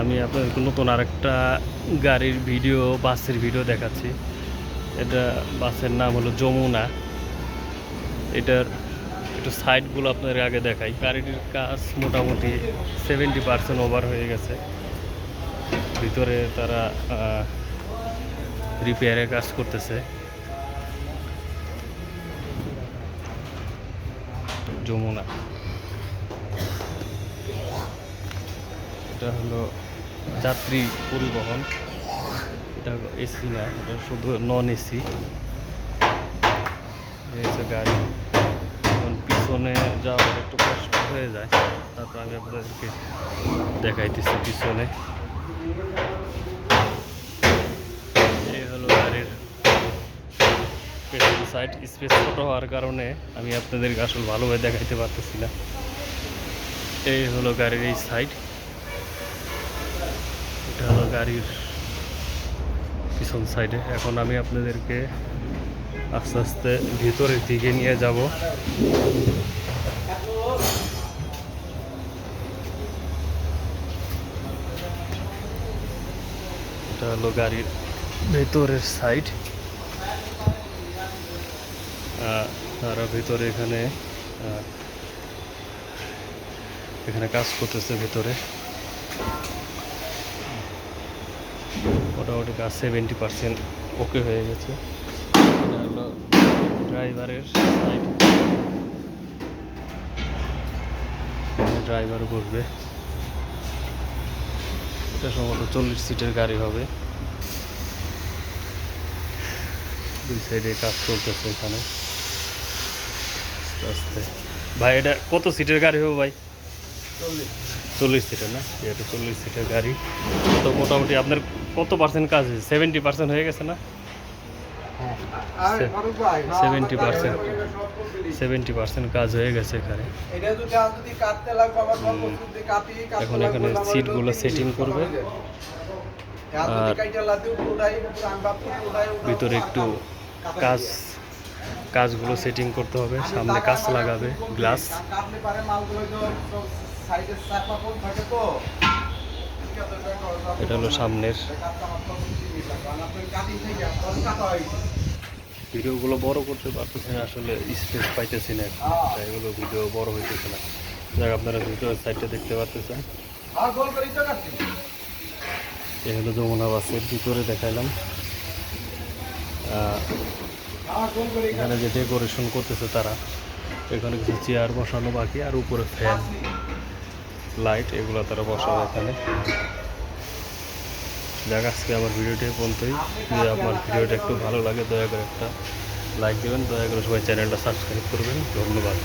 আমি আপনাদেরকে নতুন আরেকটা গাড়ির ভিডিও, বাসের ভিডিও দেখাচ্ছি। এটা বাসের নাম হলো যমুনা। এটার একটু সাইডগুলো আপনাদের আগে দেখাই। গাড়িটির কাজ মোটামুটি সেভেন্টি পার্সেন্ট ওভার হয়ে গেছে। ভিতরে তারা রিপেয়ারের কাজ করতেছে। যমুনা। এটা হলো যাত্রী পরিবহন। এটা এসি না, এটা শুধু নন এসি গাড়ি। এখন পিছনে যাওয়ার একটু কষ্ট হয়ে যায়। তারপর আমি আপনাদেরকে দেখাইতেছি পিছনে। এই হলো গাড়ির পেছন সাইড স্পেস ছোটো হওয়ার কারণে আমি আপনাদেরকে আসলে ভালোভাবে দেখাইতে পারতেছি না। এই হলো গাড়ির এই সাইড এটা হলো গাড়ির পিছন সাইডে। এখন আমি আপনাদেরকে আস্তে আস্তে ভিতরের দিকে নিয়ে যাব। এটা হলো গাড়ির ভেতরের সাইড। তারা ভেতরে এখানে এখানে কাজ করতেছে ভেতরে। মোটামুটি কাজ সেভেন্টি পার্সেন্ট ওকে হয়ে গেছে। ড্রাইভারের ড্রাইভার বসবে। এটা সম্ভবত চল্লিশ সিটের গাড়ি হবে। দুই সাইডে কাজ চলতেছে এখানে। আস্তে আস্তে। ভাই, এটা কত সিটের গাড়ি হবে ভাই? চল্লিশ। সিটের না? এটা চল্লিশ সিটের গাড়ি। তো মোটামুটি আপনার কত পার্সেন্ট কাজ হয়েছে? সেভেন্টি পার্সেন্ট হয়ে গেছে না? সেভেন্টি পার্সেন্ট সেভেন্টি পার্সেন্ট কাজ হয়ে গেছে এখানে। এখন এখানে সিটগুলো সেটিং করবে। আর ভিতরে একটু কাজ কাজগুলো সেটিং করতে হবে। সামনে কাজ লাগাবে গ্লাস এটা হলো সামনের। ভিডিওগুলো বড় করতে পারতেছি না আসলে স্পেস পাইতেছি না এগুলো ভিডিও বড় হইতেছে না। যাক আপনারা ভিডিও সাইডটা দেখতে পারতেছেন। এই হলো যমুনা বাসের ভিতরে দেখাইলাম। এখানে যে ডেকোরেশন করতেছে তারা এখানে কিছু চেয়ার বসানো বাকি আর উপরে ফ্যান লাইট, এগুলো তারা বসাবে এখানে। যাক, আজকে আমার ভিডিওটি বলতেই যে আমার ভিডিওটা একটু ভালো লাগে, দয়া করে একটা লাইক দেবেন। দয়া করে সবাই চ্যানেলটা সাবস্ক্রাইব করবেন। ধন্যবাদ।